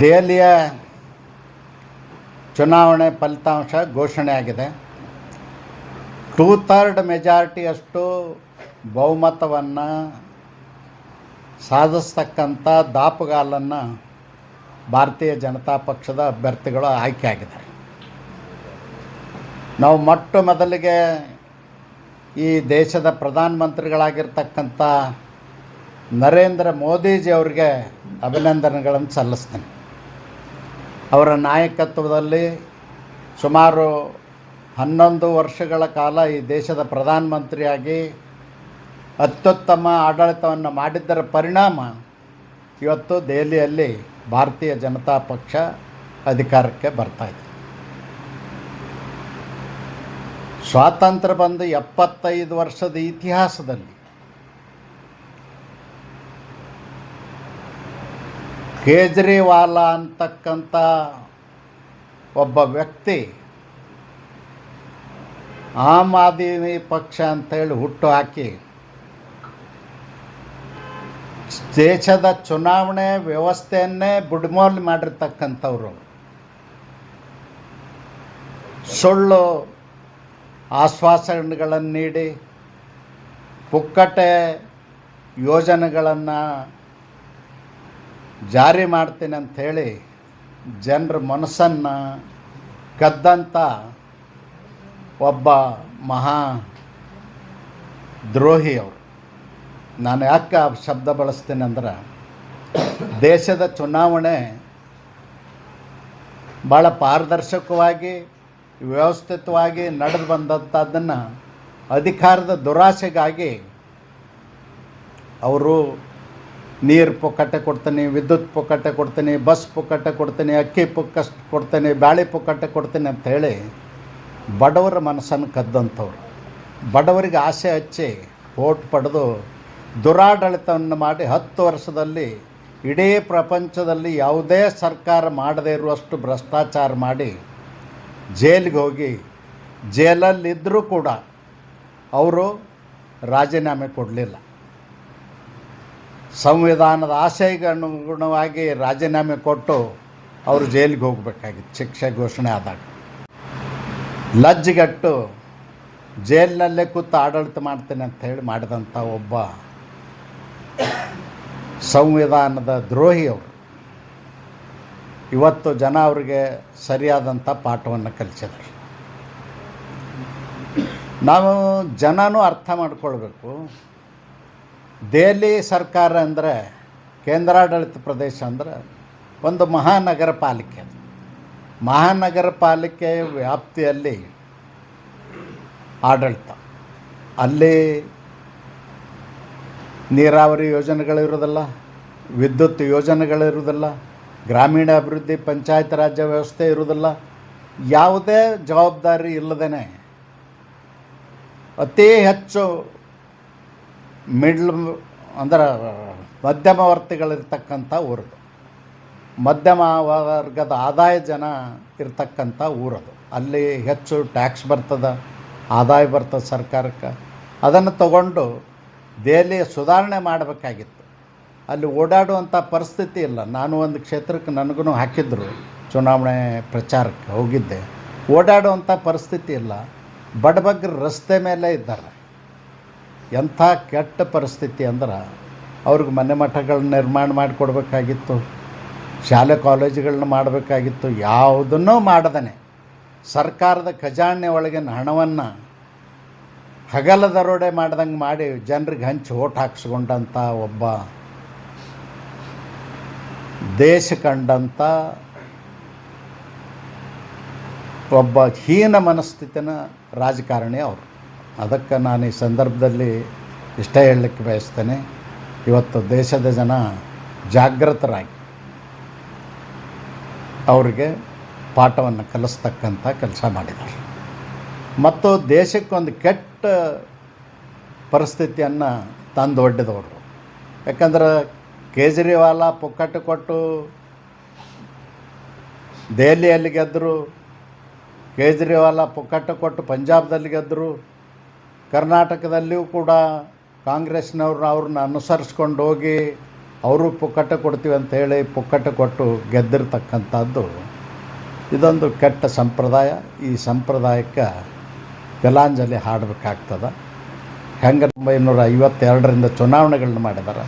ದೆಹಲಿಯ ಚುನಾವಣೆ ಫಲಿತಾಂಶ ಘೋಷಣೆಯಾಗಿದೆ ಟೂ ಥರ್ಡ್ ಮೆಜಾರಿಟಿಯಷ್ಟು ಬಹುಮತವನ್ನು ಸಾಧಿಸ್ತಕ್ಕಂಥ ದಾಪುಗಾಲನ್ನು ಭಾರತೀಯ ಜನತಾ ಪಕ್ಷದ ಅಭ್ಯರ್ಥಿಗಳು ಆಯ್ಕೆಯಾಗಿದ್ದಾರೆ ನಾವು ಮೊಟ್ಟ ಮೊದಲಿಗೆ ಈ ದೇಶದ ಪ್ರಧಾನಮಂತ್ರಿಗಳಾಗಿರ್ತಕ್ಕಂಥ ನರೇಂದ್ರ ಮೋದಿಜಿ ಅವರಿಗೆ ಅಭಿನಂದನೆಗಳನ್ನು ಸಲ್ಲಿಸ್ತೇನೆ. ಅವರ ನಾಯಕತ್ವದಲ್ಲಿ ಸುಮಾರು ಹನ್ನೊಂದು ವರ್ಷಗಳ ಕಾಲ ಈ ದೇಶದ ಪ್ರಧಾನಮಂತ್ರಿಯಾಗಿ ಅತ್ಯುತ್ತಮ ಆಡಳಿತವನ್ನು ಮಾಡಿದ್ದರ ಪರಿಣಾಮ ಇವತ್ತು ದೆಹಲಿಯಲ್ಲಿ ಭಾರತೀಯ ಜನತಾ ಪಕ್ಷ ಅಧಿಕಾರಕ್ಕೆ ಬರ್ತಾಯಿದೆ ಸ್ವಾತಂತ್ರ್ಯ ಬಂದು ಎಪ್ಪತ್ತೈದು ವರ್ಷದ ಇತಿಹಾಸದಲ್ಲಿ ಕೇಜ್ರಿವಾಲ ಅಂತಕ್ಕಂಥ ಒಬ್ಬ ವ್ಯಕ್ತಿ ಆಮ್ ಆದ್ಮಿ ಪಕ್ಷ ಅಂತೇಳಿ ಹುಟ್ಟು ಹಾಕಿ ದೇಶದ ಚುನಾವಣೆ ವ್ಯವಸ್ಥೆಯನ್ನೇ ಬುಡ್ಮೋಲ್ ಮಾಡಿರ್ತಕ್ಕಂಥವ್ರು. ಸುಳ್ಳು ಆಶ್ವಾಸನೆಗಳನ್ನು ನೀಡಿ ಪುಕ್ಕಟೆ ಯೋಜನೆಗಳನ್ನು ಜಾರಿ ಮಾಡ್ತೀನಿ ಅಂಥೇಳಿ ಜನರ ಮನಸ್ಸನ್ನು ಕದ್ದಂಥ ಒಬ್ಬ ಮಹಾ ದ್ರೋಹಿ ಅವರು. ನಾನು ಯಾಕೆ ಆ ಶಬ್ದ ಬಳಸ್ತೀನಿ ಅಂದ್ರೆ, ದೇಶದ ಚುನಾವಣೆ ಭಾಳ ಪಾರದರ್ಶಕವಾಗಿ, ವ್ಯವಸ್ಥಿತವಾಗಿ ನಡೆದು ಬಂದಂಥದ್ದನ್ನು ಅಧಿಕಾರದ ದುರಾಸೆಗಾಗಿ ಅವರು ನೀರು ಪುಕ್ಕಟ್ಟೆ ಕೊಡ್ತೀನಿ, ವಿದ್ಯುತ್ ಪುಕ್ಕಟ್ಟೆ ಕೊಡ್ತೀನಿ ಬಸ್ ಪುಕ್ಕಟ್ಟೆ ಕೊಡ್ತೀನಿ, ಅಕ್ಕಿ ಪುಕ್ಕ ಕೊಡ್ತೀನಿ, ಬ್ಯಾಳೆ ಪುಕ್ಕಟ್ಟೆ ಕೊಡ್ತೀನಿ ಅಂತ ಹೇಳಿ ಬಡವರ ಮನಸ್ಸನ್ನು ಕದ್ದಂಥವ್ರು. ಬಡವರಿಗೆ ಆಸೆ ಹಚ್ಚಿ ಓಟ್ ಪಡೆದು ದುರಾಡಳಿತವನ್ನು ಮಾಡಿ ಹತ್ತು ವರ್ಷದಲ್ಲಿ ಇಡೀ ಪ್ರಪಂಚದಲ್ಲಿ ಯಾವುದೇ ಸರ್ಕಾರ ಮಾಡದೇ ಇರುವಷ್ಟು ಭ್ರಷ್ಟಾಚಾರ ಮಾಡಿ ಜೈಲಿಗೆ ಹೋಗಿ ಜೈಲಲ್ಲಿದ್ದರೂ ಕೂಡ ಅವರು ರಾಜೀನಾಮೆ ಕೊಡಲಿಲ್ಲ. ಸಂವಿಧಾನದ ಆಶಯಕ್ಕೆ ಅನುಗುಣವಾಗಿ ರಾಜೀನಾಮೆ ಕೊಟ್ಟು ಅವರು ಜೈಲಿಗೆ ಹೋಗಬೇಕಾಗಿತ್ತು, ಶಿಕ್ಷೆ ಘೋಷಣೆ ಆದಾಗ. ಲಜ್ಜೆಗಟ್ಟು, ಜೈಲಿನಲ್ಲೇ ಕೂತು ಆಡಳಿತ ಮಾಡ್ತೇನೆ ಅಂತ ಹೇಳಿ ಮಾಡಿದಂಥ ಒಬ್ಬ ಸಂವಿಧಾನದ ದ್ರೋಹಿ ಅವರು. ಇವತ್ತು ಜನ ಅವರಿಗೆ ಸರಿಯಾದಂಥ ಪಾಠವನ್ನು ಕಲಿಸಿದ್ರು ನಾವು ಜನನೂ ಅರ್ಥ ಮಾಡ್ಕೊಳ್ಬೇಕು. ದೆಹಲಿ ಸರ್ಕಾರ ಅಂದರೆ ಕೇಂದ್ರಾಡಳಿತ ಪ್ರದೇಶ ಅಂದರೆ ಒಂದು ಮಹಾನಗರ ಪಾಲಿಕೆ ಅದು. ಮಹಾನಗರ ಪಾಲಿಕೆ ವ್ಯಾಪ್ತಿಯಲ್ಲಿ ಆಡಳಿತ. ಅಲ್ಲಿ ನೀರಾವರಿ ಯೋಜನೆಗಳಿರೋದಿಲ್ಲ ವಿದ್ಯುತ್ ಯೋಜನೆಗಳಿರೋದಿಲ್ಲ ಗ್ರಾಮೀಣ ಅಭಿವೃದ್ಧಿ ಪಂಚಾಯತ್ ರಾಜ್ಯ ವ್ಯವಸ್ಥೆ ಇರೋದಿಲ್ಲ ಯಾವುದೇ ಜವಾಬ್ದಾರಿ ಇಲ್ಲದೇ ಅತಿ ಹೆಚ್ಚು ಮಿಡ್ಲ್ ಅಂದ್ರೆ ಮಧ್ಯಮವರ್ತಿಗಳಿರ್ತಕ್ಕಂಥ ಊರದು ಮಧ್ಯಮ ವರ್ಗದ ಆದಾಯ ಜನ ಇರ್ತಕ್ಕಂಥ ಊರದು ಅಲ್ಲಿ ಹೆಚ್ಚು ಟ್ಯಾಕ್ಸ್ ಬರ್ತದೆ, ಆದಾಯ ಬರ್ತದೆ ಸರ್ಕಾರಕ್ಕೆ. ಅದನ್ನು ತಗೊಂಡು ದೆಹಲಿ ಸುಧಾರಣೆ ಮಾಡಬೇಕಾಗಿತ್ತು. ಅಲ್ಲಿ ಓಡಾಡುವಂಥ ಪರಿಸ್ಥಿತಿ ಇಲ್ಲ. ನಾನು ಒಂದು ಕ್ಷೇತ್ರಕ್ಕೆ ನನಗೂ ಹಾಕಿದ್ರು ಚುನಾವಣೆ ಪ್ರಚಾರಕ್ಕೆ ಹೋಗಿದ್ದೆ. ಓಡಾಡುವಂಥ ಪರಿಸ್ಥಿತಿ ಇಲ್ಲ. ಬಡಬಗ್ಗರು ರಸ್ತೆ ಮೇಲೆ ಇದ್ದಾರೆ. ಎಂಥ ಕೆಟ್ಟ ಪರಿಸ್ಥಿತಿ ಅಂದ್ರೆ ಅವ್ರಿಗೆ ಮನೆ ಮಠಗಳನ್ನ ನಿರ್ಮಾಣ ಮಾಡಿಕೊಡ್ಬೇಕಾಗಿತ್ತು, ಶಾಲೆ ಕಾಲೇಜುಗಳನ್ನ ಮಾಡಬೇಕಾಗಿತ್ತು, ಯಾವುದನ್ನೂ ಮಾಡದೇ ಸರ್ಕಾರದ ಖಜಾನೆ ಒಳಗಿನ ಹಣವನ್ನು ಹಗಲ ದರೋಡೆ ಮಾಡ್ದಂಗೆ ಮಾಡಿ ಜನರಿಗೆ ಹಂಚಿ ಓಟ್ ಹಾಕ್ಸ್ಕೊಂಡಂಥ ಒಬ್ಬ ದೇಶ ಕಂಡಂಥ ಒಬ್ಬ ಹೀನ ಮನಸ್ಥಿತಿನ ರಾಜಕಾರಣಿ ಅವರು. ಅದಕ್ಕೆ ನಾನು ಈ ಸಂದರ್ಭದಲ್ಲಿ ಇಷ್ಟ ಹೇಳಲಿಕ್ಕೆ ಬಯಸ್ತೇನೆ. ಇವತ್ತು ದೇಶದ ಜನ ಜಾಗೃತರಾಗಿ ಅವರಿಗೆ ಪಾಠವನ್ನು ಕಲಿಸ್ತಕ್ಕಂಥ ಕೆಲಸ ಮಾಡಿದ್ದಾರೆ. ಮತ್ತು ದೇಶಕ್ಕೊಂದು ಕೆಟ್ಟ ಪರಿಸ್ಥಿತಿಯನ್ನು ತಂದು ಒಡ್ಡಿದವರು. ಯಾಕಂದ್ರೆ ಕೇಜ್ರಿವಾಲ ಪುಕ್ಕಟ್ಟು ಕೊಟ್ಟು ದೆಹಲಿಯಲ್ಲಿ ಗೆದ್ದರು, ಕೇಜ್ರಿವಾಲ ಪುಕ್ಕಟ್ಟು ಕೊಟ್ಟು ಪಂಜಾಬ್ದಲ್ಲಿ ಗೆದ್ದರು ಕರ್ನಾಟಕದಲ್ಲಿಯೂ ಕೂಡ ಕಾಂಗ್ರೆಸ್ನವ್ರನ್ನ ಅವ್ರನ್ನ ಅನುಸರಿಸ್ಕೊಂಡು ಹೋಗಿ ಅವರು ಪುಕ್ಕಟ ಕೊಡ್ತೀವಿ ಅಂತ ಹೇಳಿ ಪುಕ್ಕಟ ಕೊಟ್ಟು ಗೆದ್ದಿರ್ತಕ್ಕಂಥದ್ದು ಇದೊಂದು ಕೆಟ್ಟ ಸಂಪ್ರದಾಯ. ಈ ಸಂಪ್ರದಾಯಕ್ಕೆ ಜಲಾಂಜಲಿ ಹಾಡಬೇಕಾಗ್ತದೆ. ಹೆಂಗೆ ಒಂಬೈನೂರ ಐವತ್ತೆರಡರಿಂದ ಚುನಾವಣೆಗಳನ್ನ ಮಾಡಿದಾರೆ.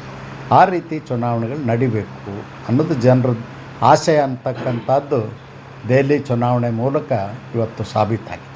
ಆ ರೀತಿ ಚುನಾವಣೆಗಳು ನಡಿಬೇಕು ಅನ್ನೋದು ಜನರ ಆಶಯ ಅಂತಕ್ಕಂಥದ್ದು. ದೆಹಲಿ ಚುನಾವಣೆ ಮೂಲಕ ಇವತ್ತು ಸಾಬೀತಾಗಿದೆ.